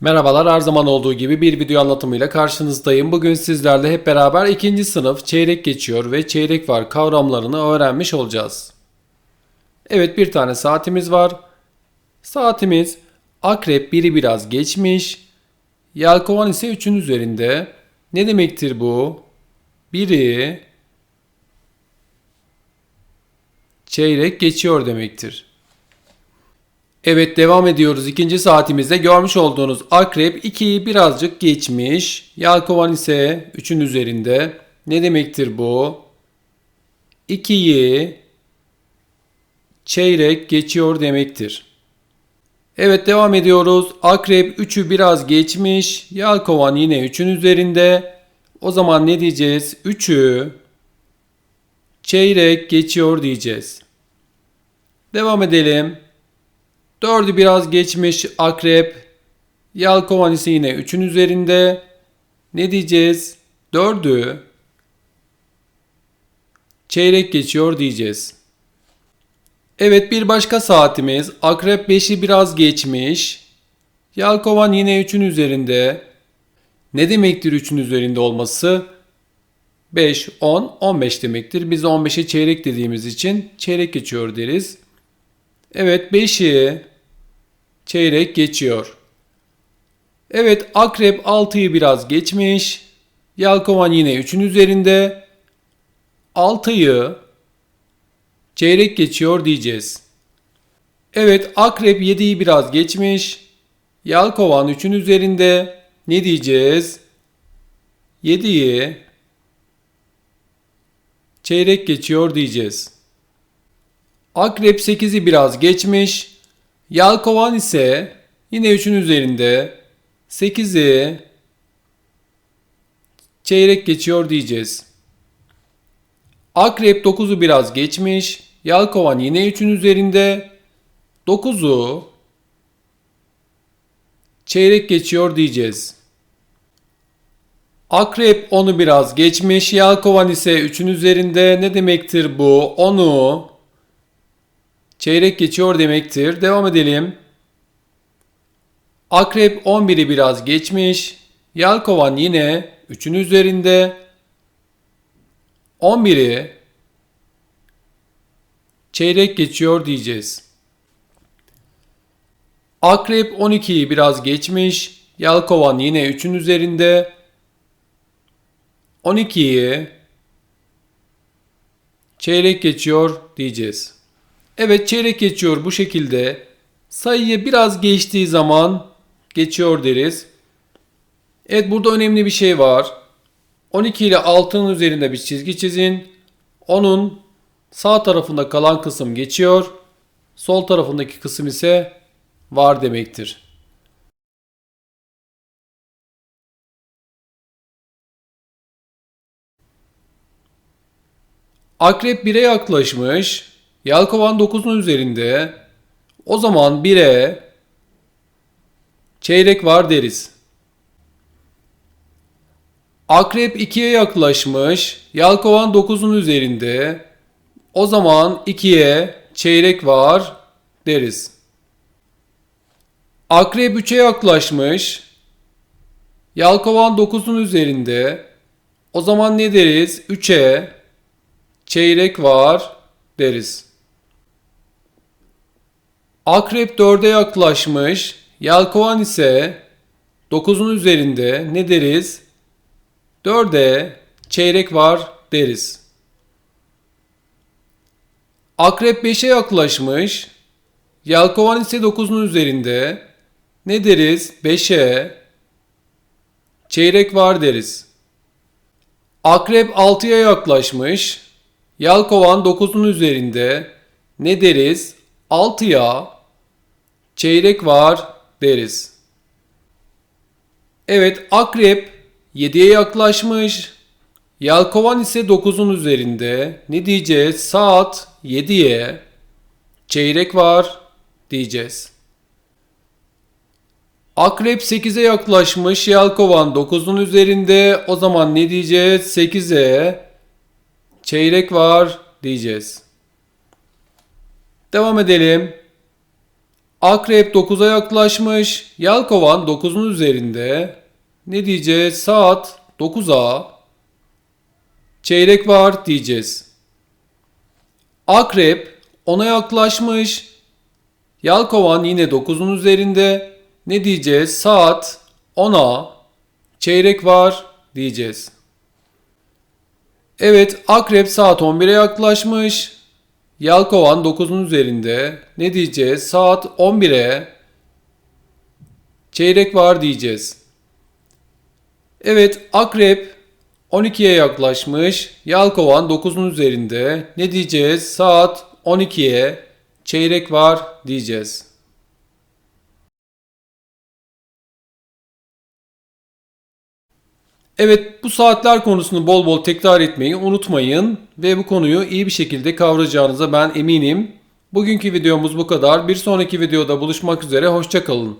Merhabalar her zaman olduğu gibi bir video anlatımıyla karşınızdayım. Bugün sizlerle hep beraber ikinci sınıf çeyrek geçiyor ve çeyrek var kavramlarını öğrenmiş olacağız. Evet bir tane saatimiz var. Saatimiz akrep biri biraz geçmiş. Yelkovan ise 3'ün üzerinde. Ne demektir bu? Biri çeyrek geçiyor demektir. Evet devam ediyoruz. İkinci saatimizde görmüş olduğunuz akrep 2'yi birazcık geçmiş. Yelkovan ise 3'ün üzerinde. Ne demektir bu? 2'yi çeyrek geçiyor demektir. Evet devam ediyoruz. Akrep 3'ü biraz geçmiş. Yelkovan yine 3'ün üzerinde. O zaman ne diyeceğiz? 3'ü çeyrek geçiyor diyeceğiz. Devam edelim. Dördü biraz geçmiş akrep. Yelkovan ise yine 3'ün üzerinde. Ne diyeceğiz? Dördü çeyrek geçiyor diyeceğiz. Evet bir başka saatimiz. Akrep 5'i biraz geçmiş. Yelkovan yine 3'ün üzerinde. Ne demektir 3'ün üzerinde olması? 5, 10, 15 demektir. Biz 15'e çeyrek dediğimiz için çeyrek geçiyor deriz. Evet 5'i çeyrek geçiyor. Evet akrep 6'yı biraz geçmiş. Yelkovan yine 3'ün üzerinde. 6'yı çeyrek geçiyor diyeceğiz. Evet akrep 7'yi biraz geçmiş. Yelkovan 3'ün üzerinde. Ne diyeceğiz? 7'yi çeyrek geçiyor diyeceğiz. Akrep 8'i biraz geçmiş. Yelkovan ise yine 3'ün üzerinde 8'i çeyrek geçiyor diyeceğiz. Akrep 9'u biraz geçmiş. Yelkovan yine 3'ün üzerinde 9'u çeyrek geçiyor diyeceğiz. Akrep 10'u biraz geçmiş. Yelkovan ise 3'ün üzerinde. Ne demektir bu? 10'u çeyrek geçiyor demektir. Devam edelim. Akrep 11'i biraz geçmiş. Yelkovan yine 3'ün üzerinde. 11'i çeyrek geçiyor diyeceğiz. Akrep 12'yi biraz geçmiş. Yelkovan yine 3'ün üzerinde. 12'yi çeyrek geçiyor diyeceğiz. Evet çeyrek geçiyor bu şekilde. Sayıyı biraz geçtiği zaman geçiyor deriz. Evet burada önemli bir şey var. 12 ile 6'nın üzerinde bir çizgi çizin. Onun sağ tarafında kalan kısım geçiyor. Sol tarafındaki kısım ise var demektir. Akrep 1'e yaklaşmış. Yelkovan 9'un üzerinde. O zaman 1'e çeyrek var deriz. Akrep 2'ye yaklaşmış. Yelkovan 9'un üzerinde. O zaman 2'ye çeyrek var deriz. Akrep 3'e yaklaşmış. Yelkovan 9'un üzerinde. O zaman ne deriz? 3'e çeyrek var deriz. Akrep 4'e yaklaşmış. Yelkovan ise 9'un üzerinde ne deriz? 4'e çeyrek var deriz. Akrep 5'e yaklaşmış. Yelkovan ise 9'un üzerinde. Ne deriz? 5'e çeyrek var deriz. Akrep 6'ya yaklaşmış. Yelkovan 9'un üzerinde. Ne deriz? 6'ya çeyrek var deriz. Evet akrep 7'ye yaklaşmış. Yelkovan ise 9'un üzerinde. Ne diyeceğiz? Saat 7'ye çeyrek var diyeceğiz. Akrep 8'e yaklaşmış. Yelkovan 9'un üzerinde. O zaman ne diyeceğiz? 8'e çeyrek var diyeceğiz. Devam edelim. Akrep 9'a yaklaşmış. Yelkovan 9'un üzerinde. Ne diyeceğiz? Saat 9'a. Çeyrek var diyeceğiz. Akrep 10'a yaklaşmış. Yelkovan yine 9'un üzerinde. Ne diyeceğiz? Saat 10'a. Çeyrek var diyeceğiz. Evet, Akrep saat 11'e yaklaşmış. Yelkovan 9'un üzerinde. Ne diyeceğiz? Saat 11'e. Çeyrek var diyeceğiz. Evet, Akrep 12'ye yaklaşmış. Yelkovan 9'un üzerinde. Ne diyeceğiz? Saat 12'ye. Çeyrek var diyeceğiz. Evet bu saatler konusunu bol bol tekrar etmeyi unutmayın ve bu konuyu iyi bir şekilde kavrayacağınıza ben eminim. Bugünkü videomuz bu kadar. Bir sonraki videoda buluşmak üzere. Hoşçakalın.